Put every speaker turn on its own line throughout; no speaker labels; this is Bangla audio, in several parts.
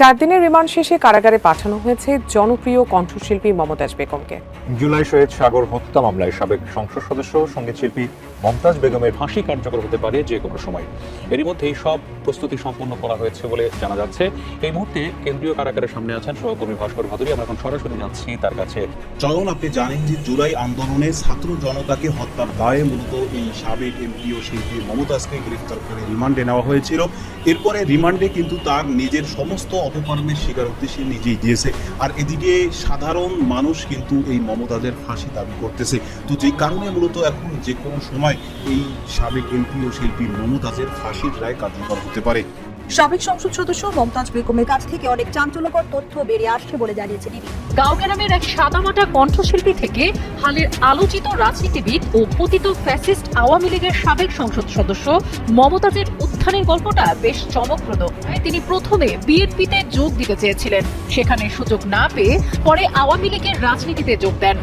চার দিনের রিমান্ড শেষে কারাগারে পাঠানো হয়েছে জনপ্রিয় কণ্ঠশিল্পী মমতাজ বেগমকে।
জুলাই শহীদ সাগর হত্যা মামলায় সাবেক সংসদ সদস্য সংগীত শিল্পী মমতাজ বেগমের ফাঁসি কার্যকর হতে পারে যে কোনো সময়। এরই মধ্যেই সব প্রস্তুতি সম্পন্ন করা হয়েছে বলে জানা যাচ্ছে। এই মুহূর্তে কেন্দ্রীয় কারাগারের সামনে আছেন সহকর্মী ভাস্কর ভাদুরী আমরা এখন সরাসরি যাচ্ছি তার কাছে।
চয়ন আপনি জানেন যে জুলাই আন্দোলনে ছাত্র জনতাকে হত্যার দায়ে মূলত এই সাবেক এমপি ও শিল্পী মমতাজকে গ্রেফতার করে রিমান্ডে নেওয়া হয়েছিল। এরপরে রিমান্ডে কিন্তু তার নিজের সমস্ত অপকর্মের স্বীকারোক্তি সে নিজেই দিয়েছে। আর এদিকে সাধারণ মানুষ কিন্তু এই মমতাজের ফাঁসি দাবি করতেছে। তো যে কারণে মূলত এখন যে কোনো সময় এই সাবেক এমপি ও শিল্পী মমতাজের ফাঁসির রায় কার্যকর হতে পারে।
সাবেক সংসদ সদস্য মমতাজ বেগমের কাছ থেকে অনেক চাঞ্চল্যকর তথ্য বেরিয়ে আসছে বলে জানিয়েছে ডিবি
গাঁও গ্রামের এক সাদামাটা কণ্ঠশিল্পী থেকে হালের আলোচিত রাজনীতিবিদ ও পতিত ফ্যাসিস্ট আওয়ামী লীগের সাবেক সংসদ সদস্য মমতাজের উত্থানের গল্পটা বেশ চমকপ্রদ। তিনি প্রথমে বিএনপিতে যোগ দিতে চেয়েছিলেন। সেখানে সুযোগ না পেয়ে পরে আওয়ামী লীগের রাজনীতিতে যোগ দেন।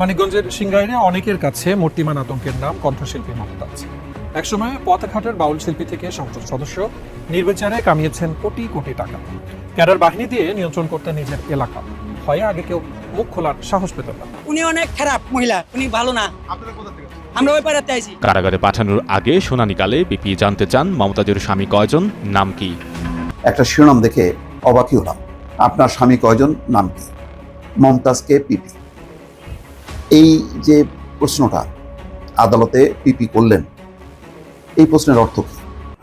মানিকগঞ্জের সিংগাইরে অনেকের কাছে মূর্তিমান আতঙ্কের নাম কণ্ঠশিল্পী মমতা মমতাজ। একসময় পথঘাটের বাউল শিল্পী থেকে সংসদ সদস্য নির্বিচারে কামিয়েছেন কোটি কোটি টাকা। ক্যাডার বাহিনী দিয়ে নিয়ন্ত্রণ করতে নিজের এলাকা। ভয়ে আগে কেউ মুখ খোলার সাহস পেত না।
উনি অনেক খারাপ মহিলা উনি ভালো না। আমরা ওই পাড়াতে আইছি।
কারাগারে পাঠানোর আগে শুনানিকালে বিপি জানতে চান মমতাজের স্বামী কয়জন নাম কি?
একটা শিরোনাম দেখে অবাকই হলাম। আপনার স্বামী কয়জন নাম কি? মমতাজকে পিপি। এই যে প্রশ্নটা আদালতে পিপি করলেন এই প্রশ্নের অর্থ কি?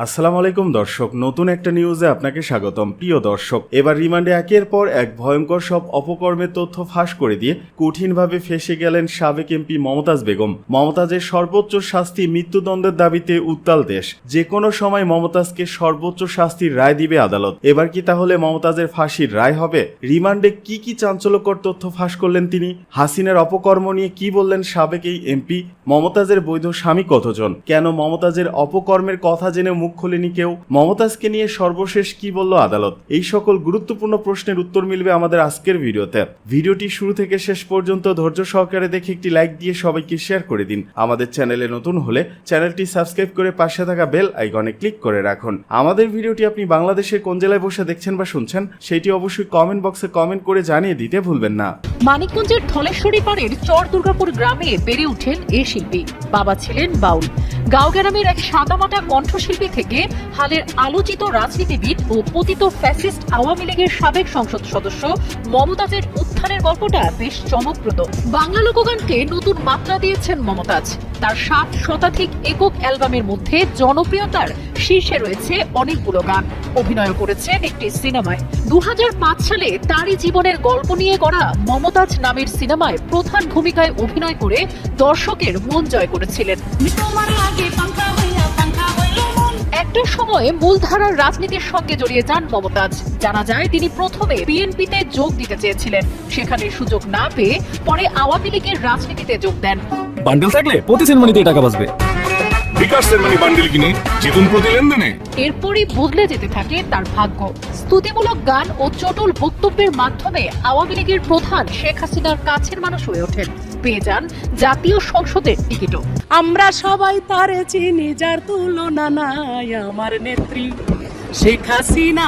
আসসালামু আলাইকুম দর্শক, নতুন একটা নিউজে আপনাকে স্বাগতম। প্রিয় দর্শক, এবার রিমান্ডে একের পর এক ভয়ঙ্কর সব অপকর্মের তথ্য ফাঁস করে দিয়ে কঠিনভাবে ফেসে গেলেন সাবেক এমপি মমতাজ বেগম। মমতাজের সর্বোচ্চ শাস্তি মৃত্যুদণ্ডের দাবিতে উত্তাল দেশ। যে কোনো সময় মমতাজকে সর্বোচ্চ শাস্তির রায় দিবে আদালত। এবার কি তাহলে মমতাজের ফাঁসির রায় হবে? রিমান্ডে কি কি চাঞ্চল্যকর তথ্য ফাঁস করলেন তিনি? হাসিনের অপকর্ম নিয়ে কি বললেন সাবেক এই এমপি? মমতাজের বৈধ স্বামী কতজন? কেন মমতাজের অপকর্মের কথা জেনে মুখ খোলেনি কেউ? মমতাজকে নিয়ে সর্বশেষ কি বলল আদালত? এই সকল গুরুত্বপূর্ণ প্রশ্নের উত্তর মিলবে আমাদের আজকের ভিডিওতে। ভিডিওটি শুরু থেকে শেষ পর্যন্ত ধৈর্য সহকারে দেখে একটি লাইক দিয়ে সবাইকে শেয়ার করে দিন। আমাদের চ্যানেলে নতুন হলে চ্যানেলটি সাবস্ক্রাইব করে পাশে থাকা বেল আইকনে ক্লিক করে রাখুন। আমাদের ভিডিওটি আপনি বাংলাদেশের কোন জেলায় বসে দেখছেন বা শুনছেন, সেটি অবশ্যই কমেন্ট বক্সে কমেন্ট করে জানিয়ে দিতে ভুলবেন না।
মানিকগঞ্জের ধলেশ্বরী পাড়ের চর দুর্গাপুর গ্রামে বেড়ে ওঠেন এ শিল্পী। বাবা ছিলেন বাউল। গাঁও গ্রামের এক সাদামাটা কণ্ঠশিল্পী থেকে হালের আলোচিত রাজনীতিবিদ ও পতিত ফ্যাসিস্ট আওয়ামী লীগের সাবেক সংসদ সদস্য মমতাজের উত্থানের গল্পটা বেশ চমকপ্রদ। বাংলা লোকগানকে নতুন মাত্রা দিয়েছেন মমতাজ। তার সাত শতাধিক একক অ্যালবামের মধ্যে জনপ্রিয়তার শীর্ষে রয়েছে অনেকগুলো গান। অভিনয় করেছেন একটি সিনেমায়। দু হাজার পাঁচ সালে তারই জীবনের গল্প নিয়ে গড়া মমতাজ নামের সিনেমায় প্রধান ভূমিকায় অভিনয় করে দর্শকের মন জয় করেছিলেন। একটা সময়ে মূলধারার রাজনীতির সঙ্গে জড়িয়ে যান মমতাজ। জানা যায় তিনি প্রথমে বিএনপিতে যোগ দিতে চেয়েছিলেন। সেখানে সুযোগ না পেয়ে পরে আওয়ামী লীগের রাজনীতিতে যোগ দেন।
বান্ডেল থাকলে প্রতি সেনমানিতে টাকা বাঁচবে।
বিকাশ সেনমানি বান্ডিল কিনে জিতুন প্রতি লেনদেনে।
এরপরই বদলে যেতে থাকে তার ভাগ্য। স্তুতিমূলক গান ও চটুল বক্তব্যের মাধ্যমে আওয়ামী লীগের প্রধান শেখ হাসিনার কাছের মানুষ হয়ে ওঠেন। পেয়ে যান জাতীয় সংসদের টিকিটও।
আমরা সবাই তারে চিনি যার তুলনা নাই আমার নেত্রী। শেখ হাসিনা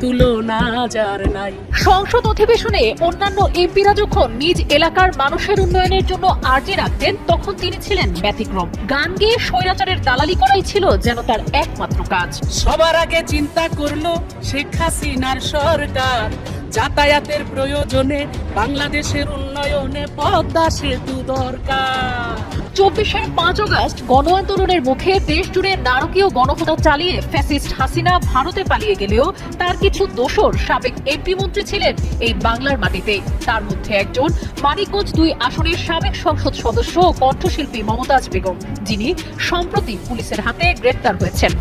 তুলনা যার নাই।
সংসদ অধিবেশনে অন্যান্য এমপিরা যখন নিজ এলাকার মানুষের উন্নয়নের জন্য আর্জি রাখতেন তখন তিনি ছিলেন ব্যতিক্রম। গান গেয়ে স্বৈরাচারের দালালি করাই ছিল যেন তার একমাত্র কাজ।
সবার আগে চিন্তা করল শেখ হাসিনার সরকার। যাতায়াতের প্রয়োজনে বাংলাদেশের উন্নয়নে পদ্মা সেতু দরকার।
চব্বিশের পাঁচ আগস্ট গণ আন্দোলনের মুখে দেশ জুড়ে নারকীয় গণহত্যা চালিয়ে ফ্যাসিস্ট হাসিনা ভারতে পালিয়ে গেলেও তার কিছু দোসর সাবেক এমপি মন্ত্রী ছিলেন এই বাংলার মাটিতে। তার মধ্যে একজন মানিকগঞ্জ দুই আসনের সাবেক সংসদ সদস্য ও কণ্ঠশিল্পী মমতাজ বেগম, যিনি সম্প্রতি পুলিশের হাতে গ্রেপ্তার হয়েছেন।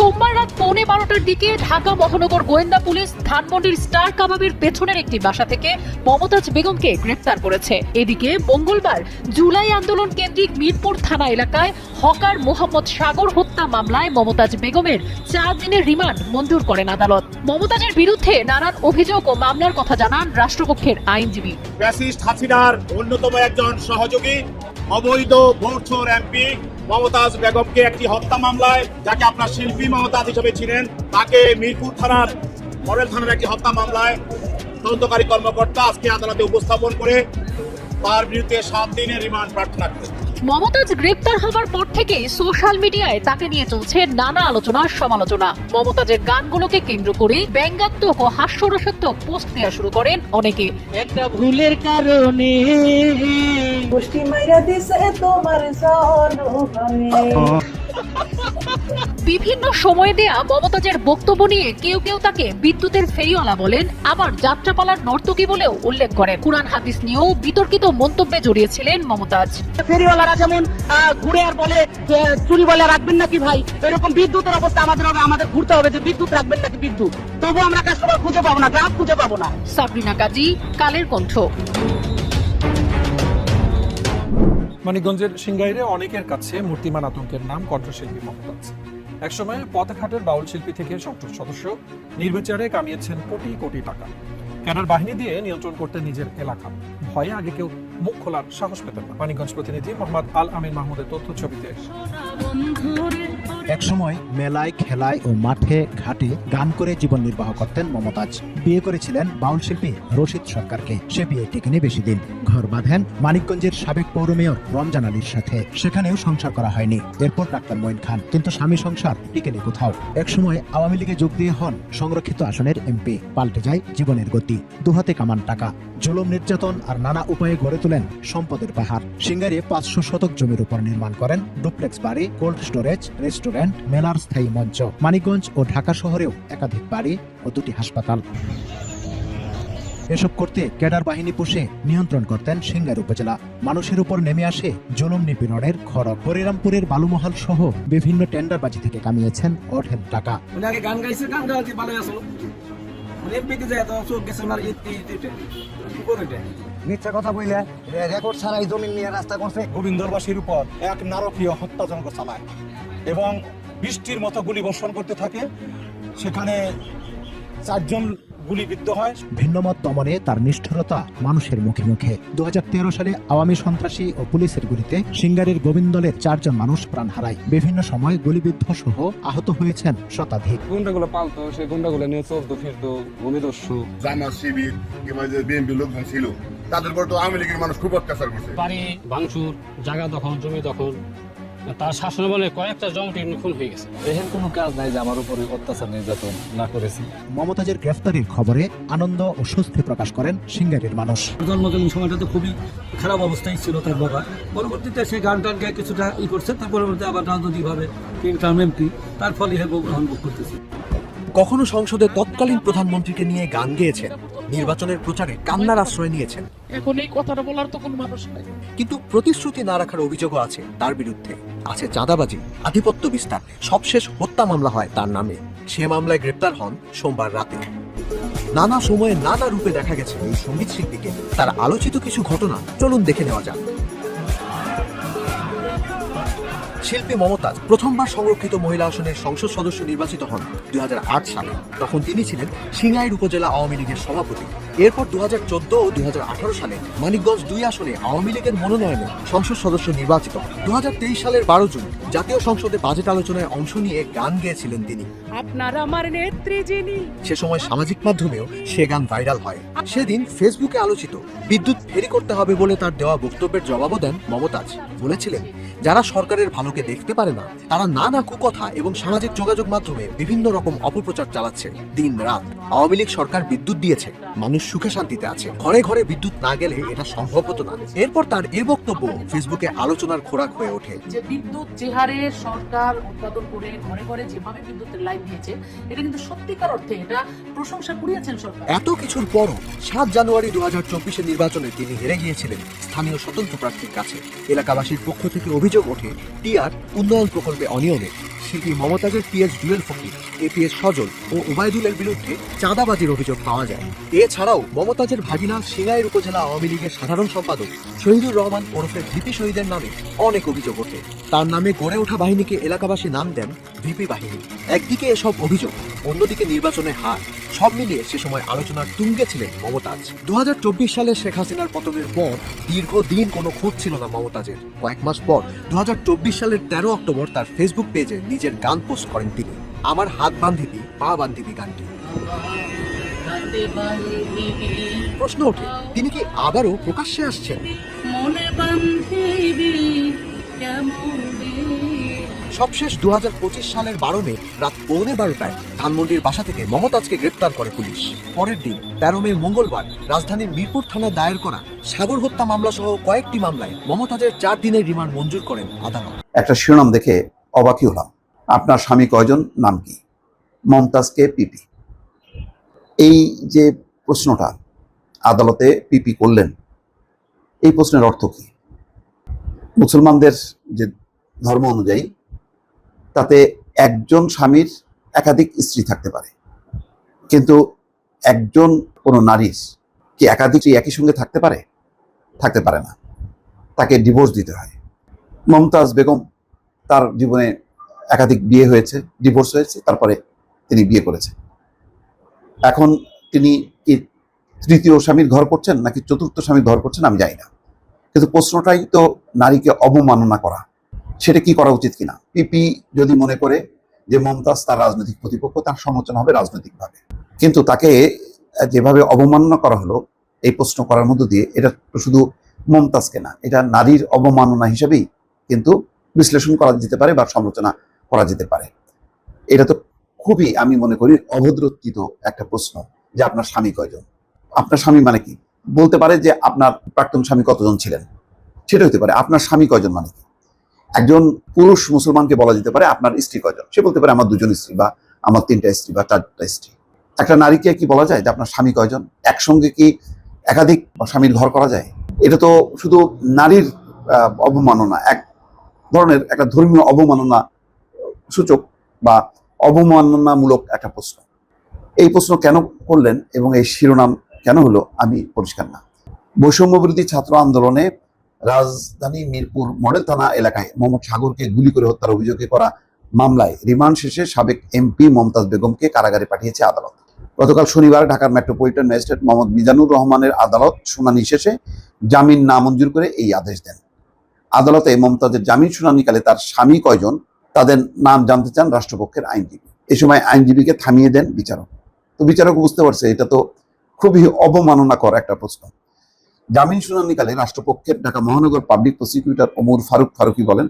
সোমবার রাত পৌনে বারোটার দিকে ঢাকা মহানগর গোয়েন্দা পুলিশ ধানমন্ডির স্টার কাবাবের পেছনের একটি বাসা থেকে মমতাজ বেগমকে গ্রেফতার করেছে। এদিকে মঙ্গলবার জুলাই আন্দোলন কেন্দ্রিক মিরপুর থানা এলাকায় হকার মোহাম্মদ সাগর হত্যা মামলায় মমতাজ বেগমের চার দিনের রিমান্ড মঞ্জুর করেন আদালত। মমতাজের বিরুদ্ধে নানান অভিযোগ ও মামলার কথা জানান রাষ্ট্রপক্ষের আইনজীবী।
অন্যতম একজন সহযোগী, অবৈধ এমপি
মমতাজ বেগমকে একটি হত্যা মামলায়, যাকে আপনার শিল্পী মমতাজ হিসেবে ছিলেন, তাকে মিরপুর থানার মডেল থানার একটি হত্যা মামলায় তদন্তকারী কর্মকর্তা আজকে আদালতে উপস্থাপন করে তার বিরুদ্ধে সাত দিনের রিমান্ড প্রার্থনা করেছে
মমতাজ গ্রেপ্তার হবার পর থেকে সোশ্যাল মিডিয়ায় তাকে নিয়ে চলছে নানা আলোচনা সমালোচনা। মমতাজের গানগুলোকে কেন্দ্র করে ব্যঙ্গাত্মক ও হাস্যরসাত্মক পোস্ট দেওয়া শুরু করেন অনেকে।
একটা ভুলের কারণে।
গোষ্ঠী মাইরা দিছে তোমার
বিভিন্ন সময় দেয়া মমতাজের বক্তব্য নিয়ে কেউ কেউ তাকে বিদ্যুতের ফেরিওয়ালা বলেন। আবার যাত্রাপালার নর্তকী বলেও উল্লেখ করেন। কুরআন হাদিস নিয়েও বিতর্কিত মন্তব্যে জড়িয়েছিলেন মমতাজ।
ফেরিওয়ালারা যেমন ঘুরে আর বলে যে, চুরি বলে রাখবেন নাকি ভাই? এরকম বিদ্যুতের অবস্থা আমাদের হবে আমাদের ঘুরতে হবে যে বিদ্যুৎ রাখবেন নাকি বিদ্যুৎ? তবু আমরা কাস্টমার খুঁজে পাবো না গ্রাহক খুঁজে পাবো না।
সাবরিনা কাজী কালের কণ্ঠ।
মানিকগঞ্জের সিংগাইরে অনেকের কাছে মূর্তিমান আতঙ্কের নাম কণ্ঠশিল্পী মমতাজ। একসময় পথঘাটের বাউল শিল্পী থেকে সংসদ সদস্য, নির্বিচারে কামিয়েছেন কোটি কোটি টাকা। ক্যাডার বাহিনী দিয়ে নিয়ন্ত্রণ করতে নিজের এলাকা। ভয়ে আগে কেউ মুখ খোলার সাহস পেতেন না। মানিকগঞ্জ প্রতিনিধি মোহাম্মদ আল আমিন মাহমুদের তথ্য ছবিতে।
একসময় মেলায়, খেলায় ও মাঠে, ঘাটে গান করে জীবন নির্বাহ করতেন মমতাজ। বিয়ে করেছিলেন বাউল শিল্পী রশিদ সরকারকে। সে বিয়ে টেকেনি বেশি দিন। ঘর বাঁধেন মানিকগঞ্জের সাবেক পৌর মেয়র রমজান আলীর সাথে। সেখানেও সংসার করা হয়নি। এরপর ডাক্তার মঈন খান। কিন্তু স্বামী সংসার টিকেনি কোথাও। একসময় আওয়ামী লীগে যোগ দিয়ে হন সংরক্ষিত আসনের এমপি। পাল্টে যায় জীবনের গতি। দুহাতে কামান টাকা। জুলুম, নির্যাতন আর নানা উপায়ে গড়ে তোলেন সম্পদের পাহাড়। সিঙ্গারে পাঁচশো শতক জমির উপর নির্মাণ করেন ডুপ্লেক্স বাড়ি, কোল্ড স্টোরেজ, রেস্টুরেন্ট, মেলার স্থায়ী মঞ্চ, মানিকগঞ্জ ও ঢাকা শহরেও একাধিক বাড়ি ও দুটি হাসপাতাল। এসব করতে ক্যাডার বাহিনী পুষে নিয়ন্ত্রণ করতেন সিঙ্গার উপজেলা। মানুষের উপর নেমে আসে জুলুম নিপীড়নের খড়ক হরিরামপুরের বালুমহল সহ বিভিন্ন টেন্ডারবাজি থেকে কামিয়েছেন অঢেল টাকা।
গান গাইছে, গান ভালো
মিথ্যা কথা বইলে রেকর্ড ছাড়াই নিয়ে
গোবিন্দরবাসীর এক নারকীয় এবং বৃষ্টির মতো গুলি বর্ষণ করতে থাকে। সেখানে চারজন গুলিবিদ্ধ হয়।
ভিন্নমত দমনে তার নিষ্ঠুরতা মানুষের মুখে মুখে। দুহাজার তেরো সালে আওয়ামী সন্ত্রাসী ও পুলিশের গুলিতে সিঙ্গারের গোবিন্দলের চারজন মানুষ প্রাণ হারায়। বিভিন্ন সময় গুলিবিদ্ধ সহ আহত হয়েছেন শতাধিক।
গুন্ডাগুলো পালতো সেই গুন্ডাগুলো নিয়ে চলতো ফিরতো ভূমিদস্যু
জামাত শিবির কিংবা যে বিএনপি লোকজন ছিল তাদের পর তো আওয়ামী লীগের মানুষ খুব অত্যাচার করছে।
বাড়ি ভাঙচুর জায়গা দখল জমি দখল তার শাসন বলে কয়েকটা জমটি খুন হয়ে গেছে।
এহেন কোনো কাজ নাই যে আমার উপরে অত্যাচার নির্যাতন না করেছি।
মমতাজের গ্রেফতারির খবরে আনন্দ ও স্বস্তি প্রকাশ করেন সিঙ্গারের মানুষ।
জন্মকালীন সময়টাতে খুবই খারাপ অবস্থায় ছিল তার বাবা। পরবর্তীতে সে গান টান গায়ে কিছুটা ই করছে তার পরবর্তী আবার রাজনৈতিকভাবে তিন টার্ম এমপি তার ফলে হে গ্রহণ করতেছে।
কখনো সংসদে তৎকালীন প্রধানমন্ত্রীকে নিয়ে গান গেয়েছেন। নির্বাচনের প্রচারে কান্নার আশ্রয় নিয়েছেন।
এখন এই কথাটা বলার তো কোনো মানুষ নাই।
কিন্তু প্রতিশ্রুতি না রাখার অভিযোগও আছে তার বিরুদ্ধে। আছে চাঁদাবাজি আধিপত্য বিস্তার সবশেষ হত্যা মামলা হয় তার নামে। সে মামলায় গ্রেপ্তার হন সোমবার রাতে। নানা সময়ে নানা রূপে দেখা গেছে এই সংগীত শিল্পীকে। তার আলোচিত কিছু ঘটনা চলুন দেখে নেওয়া যাক। শিল্পী মমতাজ প্রথমবার সংরক্ষিত মহিলা আসনের সংসদ সদস্য নির্বাচিত হন দুই হাজার আট সালে। তখন তিনি ছিলেন সিঙ্গাইর উপজেলা আওয়ামী লীগের সভাপতি। এরপর দু হাজার চোদ্দ ও দু হাজার আঠারো সালে মানিকগঞ্জ দুই আসনে আওয়ামী লীগের মনোনয়নে সংসদ সদস্য নির্বাচিত দু সালের বারো জুন জাতীয় সংসদে বাজেট আলোচনায় অংশ নিয়ে গান গেয়েছিলেন তিনি।
আপনার আমার নেত্রী যিনি।
সে সময় সামাজিক মাধ্যমেও সে গান ভাইরাল হয়। সেদিন ফেসবুকে আলোচিত বিদ্যুৎ ফেরি করতে হবে বলে তার দেওয়া বক্তব্যের জবাবও দেন মমতাজ। বলেছিলেন যারা সরকারের ভালোকে দেখতে পারে না তারা নানা কুকথা এবং সামাজিক যোগাযোগ মাধ্যমে বিভিন্ন রকম অপপ্রচার চালাচ্ছে দিন রাত আওয়ামী লীগ সরকার বিদ্যুৎ দিয়েছে মানুষ সুখে শান্তিতে আছে। ঘরে ঘরে বিদ্যুৎ না গেলে এটা সম্ভব হতো না। এরপর তার এ বক্তব্য ফেসবুকে আলোচনার খোরাক হয়ে ওঠে।
যে বিদ্যুৎ যে হারে সরকার উৎপাদন করে ঘরে ঘরে যেভাবে বিদ্যুতের লাইন দিয়েছে এটা কিন্তু সত্যিকার অর্থে এটা প্রশংসা কুড়িয়েছেন সরকার।
এত কিছুর পরও সাত জানুয়ারি দু হাজার চব্বিশের নির্বাচনে তিনি হেরে গিয়েছিলেন স্থানীয় স্বতন্ত্র প্রার্থীর কাছে। এলাকাবাসীর পক্ষ থেকে অভিযোগ ওঠে টিআর উন্নয়ন প্রকল্পে অনিয়মে শিল্পী মমতাজের পিএস জুয়েল ফকির এপিএস সজল ও ওবায়দুলের বিরুদ্ধে চাঁদাবাজির অভিযোগ পাওয়া যায়। এছাড়াও মমতাজের ভাগিনা সিঙ্গাইর উপজেলা আওয়ামী লীগের সাধারণ সম্পাদক শহীদুর রহমান ওরফে ভিপি শহীদের নামে অনেক অভিযোগ ওঠে। তার নামে গড়ে ওঠা বাহিনীকে এলাকাবাসী নাম দেন ভিপি বাহিনী। একদিকে এসব অভিযোগ, অন্যদিকে নির্বাচনে হার। সব মিলিয়ে সে সময় আলোচনার তুঙ্গে ছিলেন মমতাজ। দু হাজার চব্বিশ সালে শেখ হাসিনার পতনের পর দীর্ঘদিন কোনো খোঁজ ছিল না মমতাজের। কয়েক মাস পর দু হাজার চব্বিশ সালের তেরো অক্টোবর তার ফেসবুক পেজে নিজের গান পোস্ট করেন তিনি। আমার হাত বান্ধিবি, পা বান্ধিবি গানটি। প্রশ্ন ওঠে, তিনি কি আবারও প্রকাশ্যে আসছেন? সবশেষ দু সালের বারো মে, রাত পৌনে বারোটায় ধানমন্ডির বাসা থেকে মমতাজকে গ্রেপ্তার করে পুলিশ। পরের দিন, তেরো মে মঙ্গলবার, রাজধানীর মিরপুর থানায় দায়ের করা সাগর হত্যা মামলা সহ কয়েকটি মামলায় মমতাজের চার দিনের রিমান্ড মঞ্জুর করেন আদালত।
একটা শিরোনাম দেখে অবাকই হলাম। আপনার স্বামী কয়জন? নাম কি? মমতাজকে পিপি? এই যে প্রশ্নটা আদালতে পিপি করলেন, এই প্রশ্নের অর্থ কি? মুসলমানদের যে ধর্ম অনুযায়ী, তাতে একজন স্বামীর একাধিক স্ত্রী থাকতে পারে। কিন্তু একজন কোনো নারীর কি একাধিক একই সঙ্গে থাকতে পারে? থাকতে পারে না। তাকে ডিভোর্স দিতে হয়। মমতাজ বেগম তার জীবনে একাধিক বিয়ে হয়েছে ডিভোর্স হয়েছে, তারপরে তিনি বিয়ে করেছেন। এখন তিনি কি তৃতীয় স্বামীর ঘর করছেন নাকি চতুর্থ স্বামীর ঘর করছেন আমি জানি না। কিন্তু প্রশ্নটাই তো নারীকে অবমাননা করা। সেটা কি করা উচিত কিনা? পিপি যদি মনে করে যে মমতাজ তার রাজনৈতিক প্রতিপক্ষ, তার সমালোচনা হবে রাজনৈতিকভাবে। কিন্তু তাকে যেভাবে অবমাননা করা হলো, এই প্রশ্ন করার মধ্য দিয়ে, এটা শুধু মমতাজকে না, এটা নারীর অবমাননা হিসেবেই কিন্তু বিশ্লেষণ করা যেতে পারে বা সমালোচনা করা যেতে পারে। এটা তো খুবই আমি মনে করি অভদ্রচিত একটা প্রশ্ন যে আপনার স্বামী কয়জন? আপনার স্বামী মানে কি? বলতে পারে যে আপনার প্রাক্তন স্বামী কতজন ছিলেন? সেটা হতে পারে, আপনার স্বামী কয়জন মানে কি? একজন পুরুষ মুসলমানকে বলা যেতে পারে, আপনার স্ত্রী কয়জন? সে বলতে পারে, আমার দুজন স্ত্রী বা আমার তিনটা স্ত্রী বা চারটা স্ত্রী। একটা নারীকে কি বলা যায় যে আপনার স্বামী কয়জন? একসঙ্গে কি একাধিক স্বামীর ঘর করা যায়? এটা তো শুধু নারীর অবমাননা, এক ধরনের একটা ধর্মীয় অবমাননা সূচক বা অবমাননামূলক একটা প্রশ্ন। এই প্রশ্ন কেন করলেন এবং এই শিরোনাম কেন হলো আমি পরিষ্কার না। বৈষম্য বিরোধী ছাত্র আন্দোলনে রাজধানী মিরপুর মডেল থানা এলাকায় মোহাম্মদ সাগরকে গুলি করে হত্যার অভিযোগে করা মামলায় রিমান্ড শেষে সাবেক এমপি মমতাজ বেগমকে কারাগারে পাঠিয়েছে আদালত। গতকাল শনিবার ঢাকার মেট্রোপলিটন ম্যাজিস্ট্রেট মোহাম্মদ মিজানুর রহমানের আদালত শুনানি শেষে জামিন নামঞ্জুর করে এই আদেশ দেন। আদালতে মমতাজের জামিন শুনানিকালে তার স্বামী কয়জন তাদের নাম জানতে চান রাষ্ট্রপক্ষের আইনজীবী। এ সময় আইনজীবীকে থামিয়ে দেন বিচারক। তো বিচারক বুঝতে পারছে, এটা তো খুবই অবমাননাকর একটা প্রশ্ন। জামিন শুনানিকালে রাষ্ট্রপক্ষের ঢাকা মহানগর পাবলিক প্রসিকিউটর ওমর ফারুক ফারুকি বলেন,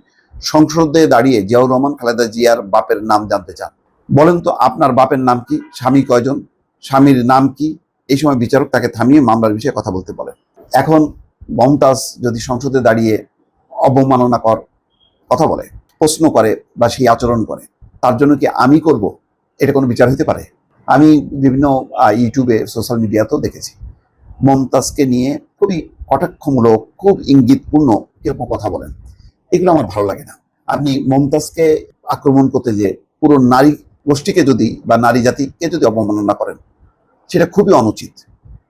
সংসদে দাঁড়িয়ে জিয়াউর রহমান, খালেদা জিয়ার বাপের নাম জানতে চান। বলেন তো, আপনার বাপের নাম কি? স্বামী কয়জন? স্বামীর নাম কি? এই সময় বিচারক তাকে থামিয়ে মামলার বিষয়ে কথা বলতে বলেন। এখন মমতাজ যদি সংসদে দাঁড়িয়ে অবমাননাকর কথা বলে প্রশ্ন করে বা সেই আচরণ করে, তার জন্য কি আমি করব? এটা কোনো বিচার হতে পারে? আমি বিভিন্ন ইউটিউবে, সোশ্যাল মিডিয়াতেও দেখেছি। মমতাজকে নিয়ে খুবই কটাক্ষমূলক, খুব ইঙ্গিতপূর্ণ এরকম কথা বলেন। এগুলো আমার ভালো লাগে না। আপনি মমতাজকে আক্রমণ করতে যে পুরো নারী গোষ্ঠীকে যদি বা নারী জাতিকে যদি অবমাননা করেন, সেটা খুবই অনুচিত।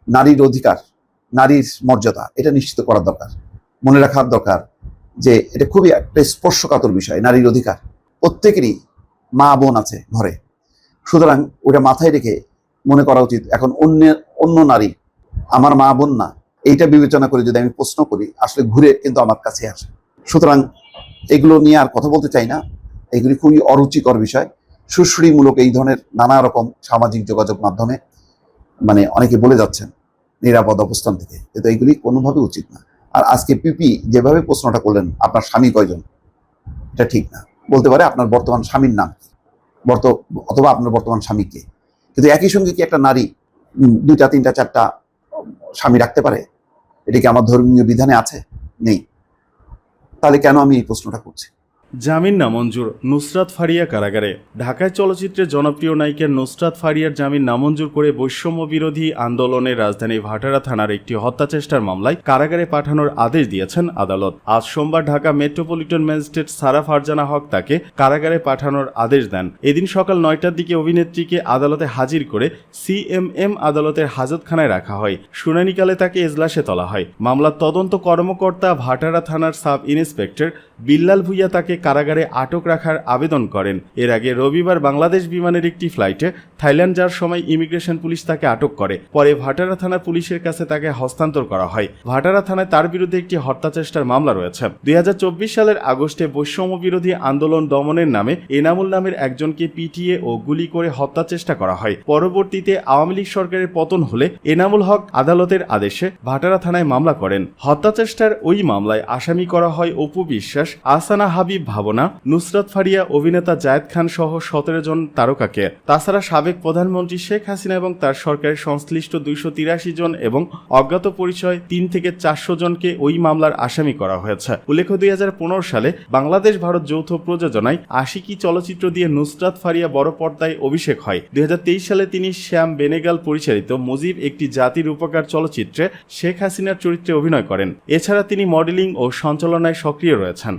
নারীর অধিকার, নারীর মর্যাদা, এটা নিশ্চিত করা দরকার। মনে রাখার দরকার। যে এটা খুবই একটা স্পর্শকাতর বিষয়, নারীর অধিকার। প্রত্যেকেরই মা বোন আছে ঘরে। সুতরাং ওটা মাথায় রেখে মনে করা উচিত, এখন অন্য অন্য নারী, আমার মা বোন না, এইটা বিবেচনা করে যদি আমি প্রশ্ন করি, আসলে ঘুরে কিন্তু আমার কাছে আসে। সুতরাং এগুলো নিয়ে আর কথা বলতে চাই না। এগুলি খুবই অরুচিকর বিষয়। সুশ্রীমূলক এই ধরনের নানা রকম সামাজিক যোগাযোগ মাধ্যমে মানে অনেকে বলে যাচ্ছেন, নিরাপদ অবস্থান থেকে। কিন্তু এইগুলি কোনোভাবে উচিত না। আর আজকে পিপি যেভাবে প্রশ্নটা করলেন, আপনার স্বামী কয়জন? এটা ঠিক না। বলতে পারে আপনার বর্তমান স্বামীর নাম। বর্ত, অথবা আপনার বর্তমান স্বামীকে কিন্তু একই সঙ্গে কি একটা নারী দুইটা, তিনটা, চারটা স্বামী রাখতে পারে? এটা কি আমার ধর্মীয় বিধানে আছে? নেই। তাহলে কেন আমি এই প্রশ্নটা করছি?
জামিন নামঞ্জুর নুসরাত ফারিয়া কারাগারে। ঢাকায় চলচ্চিত্রের জনপ্রিয় নায়িকা নুসরাত ফারিয়ার জামিন নামঞ্জুর করে বৈষম্য বিরোধী আন্দোলনের রাজধানী ভাটারা থানার একটি হত্যাচেষ্টার মামলায় কারাগারে পাঠানোর আদেশ দিয়েছেন আদালত। আজ সোমবার ঢাকা মেট্রোপলিটন ম্যাজিস্ট্রেট সারা ফারজানা হক তাকে কারাগারে পাঠানোর আদেশ দেন। এদিন সকাল নয়টার দিকে অভিনেত্রীকে আদালতে হাজির করে সিএমএম আদালতের হাজতখানায় রাখা হয়। শুনানিকালে তাকে এজলাসে তোলা হয়। মামলার তদন্ত কর্মকর্তা ভাটারা থানার সাব ইন্সপেক্টর বিল্লাল ভুইয়া তাকে কারাগারে আটক রাখার আবেদন করেন। এর আগে রবিবার বাংলাদেশ বিমানের একটি ফ্লাইটে থাইল্যান্ড যাওয়ার সময় ইমিগ্রেশন পুলিশ তাকে আটক করে। পরে ভাটারা থানা পুলিশের কাছে তাকে হস্তান্তর করা হয়। ভাটারা থানায় তার বিরুদ্ধে একটি হত্যাচেষ্টার মামলা রয়েছে। দুই হাজার চব্বিশ সালের আগস্টে বৈষম্য বিরোধী আন্দোলন দমনের নামে এনামুল নামের একজনকে পিটিয়ে ও গুলি করে হত্যা চেষ্টা করা হয়। পরবর্তীতে আওয়ামী লীগ সরকারের পতন হলে এনামুল হক আদালতের আদেশে ভাটারা থানায় মামলা করেন। হত্যাচেষ্টার ওই মামলায় আসামি করা হয় অপু বিশ্বাস আসানা হাবিব ভাবনা। নুসরাত ফারিয়া, অভিনেতা জায়েদ খান সহ সতেরো জন তারকাকে। তাছাড়া সাবেক প্রধানমন্ত্রী শেখ হাসিনা এবং তার সরকারের সংশ্লিষ্ট দুইশো তিরাশি জন এবং অজ্ঞাত পরিচয় তিন থেকে চারশো জনকে ওই মামলার আসামি করা হয়েছে। উল্লেখ্য, দুই হাজার পনেরো সালে বাংলাদেশ ভারত যৌথ প্রযোজনায় আশিকি চলচ্চিত্র দিয়ে নুসরাত ফারিয়া বড় পর্দায় অভিষেক হয়। দুই হাজার তেইশ সালে তিনি শ্যাম বেনেগাল পরিচালিত মুজিব একটি জাতির উপকার চলচ্চিত্রে শেখ হাসিনার চরিত্রে অভিনয় করেন। এছাড়া তিনি মডেলিং ও সঞ্চালনায় সক্রিয় রয়েছেন।